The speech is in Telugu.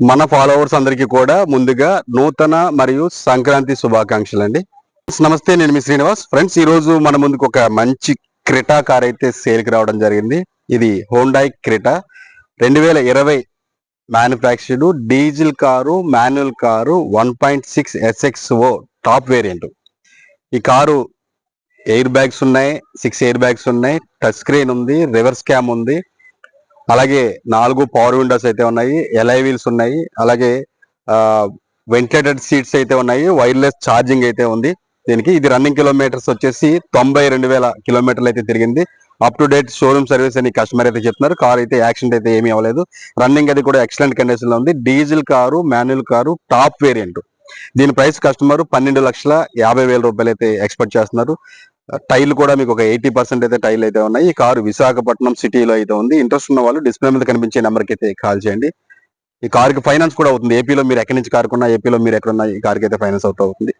మన ఫాలోవర్స్ అందరికీ కూడా ముందుగా నూతన మరియు సంక్రాంతి శుభాకాంక్షలు అండి. నమస్తే నేను మీ శ్రీనివాస్. ఫ్రెండ్స్ ఈ రోజు మన ముందుకు ఒక మంచి క్రిటా కార్ అయితే సేల్కి రావడం జరిగింది. ఇది హోండాయ్ క్రిటా. రెండు వేల ఇరవై manufactured diesel car manual car one point six SXO O top variant. ఈ కారు ఎయిర్ బ్యాగ్స్ ఉన్నాయి సిక్స్ ఎయిర్ బ్యాగ్స్ ఉన్నాయి టచ్ స్క్రీన్ ఉంది రివర్స్ క్యామ్ ఉంది. అలాగే నాలుగు పవర్ విండోస్ అయితే ఉన్నాయి ఎలై వీల్స్ ఉన్నాయి అలాగే వెంటిలేటెడ్ సీట్స్ అయితే ఉన్నాయి వైర్లెస్ ఛార్జింగ్ అయితే ఉంది. దీనికి ఇది రన్నింగ్ కిలోమీటర్స్ వచ్చేసి తొంభై రెండు వేల కిలోమీటర్లు అయితే తిరిగింది. Up to date showroom service అని కస్టమర్ అయితే చెప్తున్నారు. కార్ అయితే యాక్సిడెంట్ అయితే ఏమీ అవ్వలేదు. రన్నింగ్ అది కూడా ఎక్సలెంట్ కండిషన్లో ఉంది. Diesel car manual car top variant దీని ప్రైస్ కస్టమర్ పన్నెండు లక్షల యాభై వేల రూపాయలు అయితే ఎక్స్పెక్ట్ చేస్తున్నారు. టైల్ కూడా మీకు ఒక ఎయిటీ పర్సెంట్ అయితే టైల్ అయితే ఉన్నాయి. ఈ కారు విశాఖపట్నం సిటీలో అయితే ఉంది. ఇంట్రెస్ట్ ఉన్న వాళ్ళు డిస్ప్లే మీద కనిపించే నెంబర్కి అయితే కాల్ చేయండి. ఈ కార్కి ఫైనాన్స్ కూడా అవుతుంది. ఏపీలో మీరు ఎక్కడి నుంచి కారుకున్నా ఏపీలో మీరు ఎక్కడున్నా ఈ కార్కి అయితే ఫైనాన్స్ అవుతూ అవుతుంది.